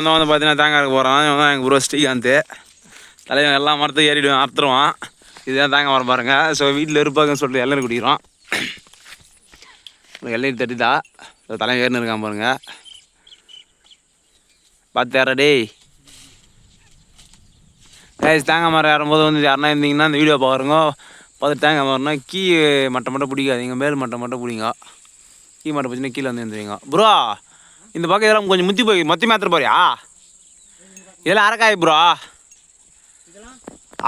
வந்து வந்து பார்த்தீங்கன்னா தேங்காய் போகிறான் இவன் தான் எங்கள் ப்ரோ ஸ்ரீகாந்த். தலைவன் எல்லா மரத்தையும் ஏறிடுவேன் அறுத்துருவான். இதுதான் தேங்காய் மரம் பாருங்க. ஸோ வீட்டில் இருப்பாங்கன்னு சொல்லிட்டு இளநீர் குடிக்கிறோம். இளநீர் தட்டிதா தலைவன் ஏறினு இருக்கான் பாருங்க. பார்த்து யாரா டேய். தேங்காய் மரம் ஏறும்போது வந்து யாருன்னா இருந்தீங்கன்னா இந்த வீடியோ பாருங்க. பார்த்து தேங்காய் மரம்னா கீ மட்டை மட்டும் பிடிக்காதீங்க. மேல் மட்டை மட்டும் பிடிங்க. கீ மட்டை பிடிச்சின்னா கீழே வந்து எழுந்துவீங்க ப்ரோ இந்த பக்கம் இதெல்லாம் கொஞ்சம் முத்தி போய் மொத்தமே ஏற்ற போறியா? இதெல்லாம் அரைக்காய் ப்ரோ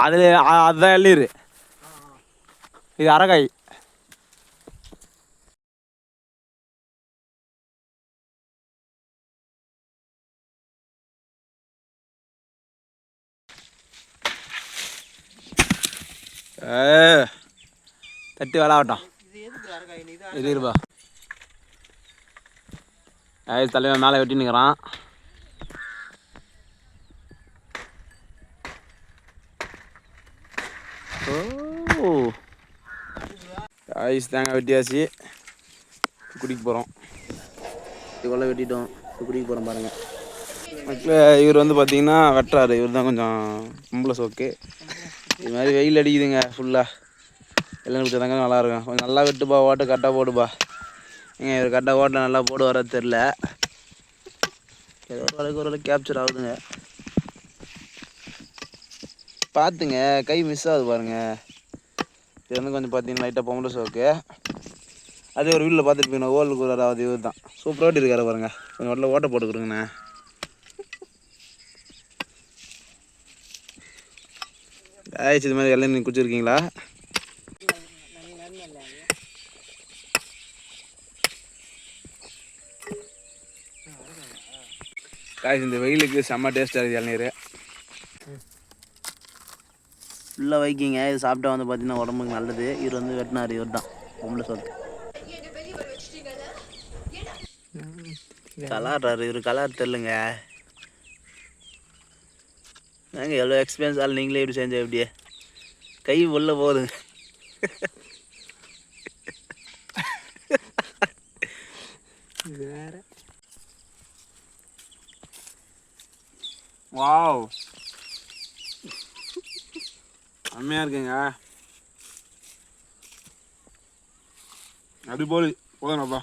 அது அதுதான் எள்ளீர். இது அரைக்காய். ஏ தட்டி விளாவட்டும் இது இருப்பா. ஐ தலைவன் மேலே வெட்டி நிற்கிறான் ஓ. ஐஸ் தேங்காய் வெட்டியாச்சு. குடிக்க போகிறோம் இதுக்குள்ளே வெட்டிட்டோம். குடிக்க போகிறோம் பாருங்கள் மக்களே இவர் வந்து பார்த்தீங்கன்னா வெட்டுறாரு. இவர் தான் கொஞ்சம் பொம்பளை சோக்கு. இது மாதிரி வெயில் அடிக்குதுங்க ஃபுல்லாக எல்லாம் குடிச்சா தாங்க நல்லா இருக்கும் கொஞ்சம் நல்லா வெட்டுப்பா ஓட்ட கரெக்டாக போடுப்பா. ஏங்க இவர் கரெக்டாக ஓட்ட நல்லா போடு வர தெரில ஏதோ ஓரளவுக்கு ஓரளவுக்கு கேப்சர் ஆகுதுங்க. பார்த்துங்க கை மிஸ் ஆகுது பாருங்க. இது வந்து கொஞ்சம் பார்த்தீங்கன்னா லைட்டாக பொம்பளை சோக்கு அதே ஒரு வீட்டில் பார்த்துட்டு போய் ஓல் கூறாரு அது இவர் தான். சூப்பர் ஓட்டி இருக்காரு பாருங்க. கொஞ்சம் உடல ஓட்ட போட்டு கொடுங்கண்ணே. ஆயிடுச்சு இது மாதிரி எல்லாம் நீங்கள் குடிச்சிருக்கீங்களா? காய்ச்சி இந்த வெயிலுக்கு செம்ம டேஸ்ட்டாக இருக்குது இளநீர். ஃபுல்லாக வைக்கிங்க. இது சாப்பிட்டா வந்து பார்த்தீங்கன்னா உடம்புக்கு நல்லது. இவர் வந்து வெட்டினார் இவர் தான். பொம்பளை சொத்து கலாடுறாரு இவர் கலார் தெரிலுங்க நாங்கள் எவ்வளோ எக்ஸ்பீரியன்ஸ் ஆள் நீங்களே இப்படி செஞ்ச எப்படியே? கை உள்ள போகுதுங்க வேற. வாவ். அம்மையாக இருக்குங்க. அப்படி போலி போதும்ப்பா